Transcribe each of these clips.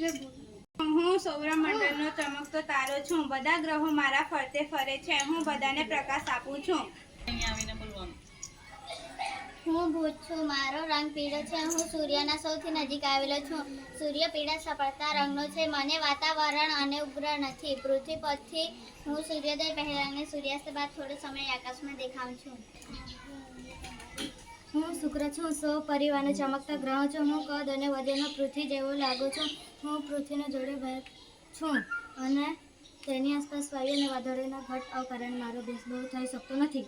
હું સૌરમંડળનો ચમકતો તારો છું. બધા ગ્રહો મારા ફરતે ફરે છે. હું બધાને પ્રકાશ આપું છું. હું ભૂત છું. મારો રંગ પીળો છે. હું સૂર્યના સૌથી નજીક આવેલો છું. સૂર્ય પીળા સફળતા રંગનો છે. મને વાતાવરણ અને ઉગ્ર નથી. પૃથ્વી પરથી હું સૂર્યોદય પહેલાં અને સૂર્યાસ્ત બાદ થોડો સમય આકાશમાં દેખાઉં છું. હું શુક્ર છું, સો પરિવારને ચમકતા ગ્રહ છું. હું કદ અને વધેનો પૃથ્વી જેવો લાગુ છું. હું પૃથ્વીના જોડે ભાગ છું અને તેની આસપાસ વાયુ અને વાદળોના ઘટ અવકારણે મારો દેશ બહુ થઈ શકતો નથી.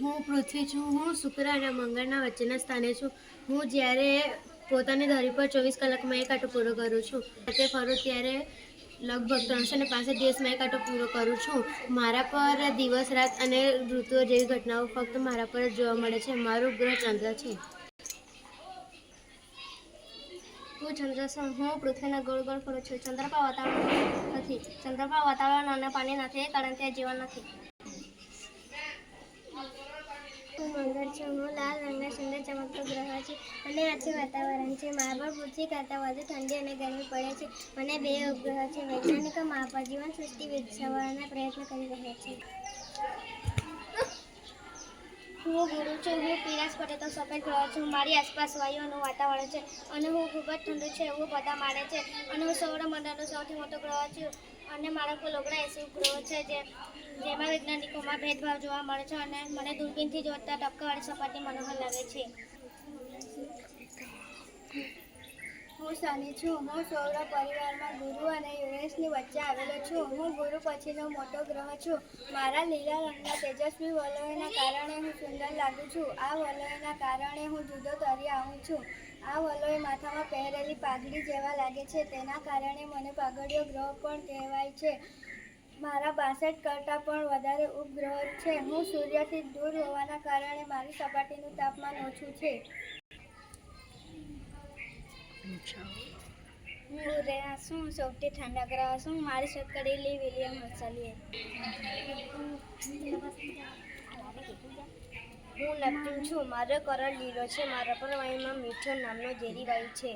હું પૃથ્વી છું. હું શુક્ર અને મંગળના વચ્ચેના સ્થાને છું. હું જ્યારે પોતાની ધરી પર ચોવીસ કલાકમાં એક આટો પૂરો કરું છું. તે ફરું ત્યારે લગભગ ત્રણસો ને પાસઠ દિવસમાં એક આટો પૂરો કરું છું. મારા પર દિવસ, રાત અને ઋતુઓ જેવી ઘટનાઓ ફક્ત મારા પર જોવા મળે છે. મારું ગ્રહ ચંદ્ર છે. હું ચંદ્ર હું પૃથ્વીના ગોળ ગોળ ફરું છું. ચંદ્ર પર વાતાવરણ નથી. ચંદ્ર પર વાતાવરણ અને પાણી નથી કારણ કે જીવન નથી. મંગળ હું લાલ રંગના સુંદર ચમકતો ગ્રહ છે. અને આથી વાતાવરણ છે. મારા પૃથ્વી કરતાં વધુ ઠંડી અને ગરમી પડે છે. મને બે ઉપગ્રહ છે. વૈજ્ઞાનિકો મા પર જીવન સૃષ્ટિ વિકસાવવાના પ્રયત્ન કરી રહ્યા છે. હું ગુરુ છું, હું પીરાસ પટેલ સફેદ ગ્રહ છું, મારી આસપાસ વાયુઓનું વાતાવરણ છે અને હું ખૂબ જ ઠંડુ છે, એવું બધા માને છે. અને હું સૌરમંડળનો સૌથી મોટો ગ્રહ છું અને મારા કુલ ઓગણા એસી ગ્રહ છે જે, જેમાં વૈજ્ઞાનિકોમાં ભેદભાવ જોવા મળે છે અને મને દૂરબીનથી જોતા ટપકાવાળી સપાટી મનોહર લાગે છે. હું શનિ છું. હું સૌર પરિવારમાં ગુરુ અને યુરેન્સની વચ્ચે આવેલો છું. હું ગુરુ પછીનો મોટો ગ્રહ છું. મારા લીલા રંગના તેજસ્વી વલયોના કારણે હું સુંદર લાગુ છું. આ વલયોના કારણે હું જુદો તરી આવું છું. આ વલય માથામાં પહેરેલી પાઘડી જેવા લાગે છે. તેના કારણે મને પાઘડીઓ ગ્રહ પણ કહેવાય છે. મારા બાસઠ કરતાં પણ વધારે ઉપગ્રહ છે. હું સૂર્યથી દૂર હોવાના કારણે મારી સપાટીનું તાપમાન ઓછું છે. હું રહ્યા છું સૌથી ઠંડા ગ્રહ છું મારી શતકડી લી વિલિયમ હસલીએ હું નેપ્ટ્યુન છું મારો કલર લીલો છે મારા પર વાયુમાં મીઠો નામનો ઝેરી વાયુ છે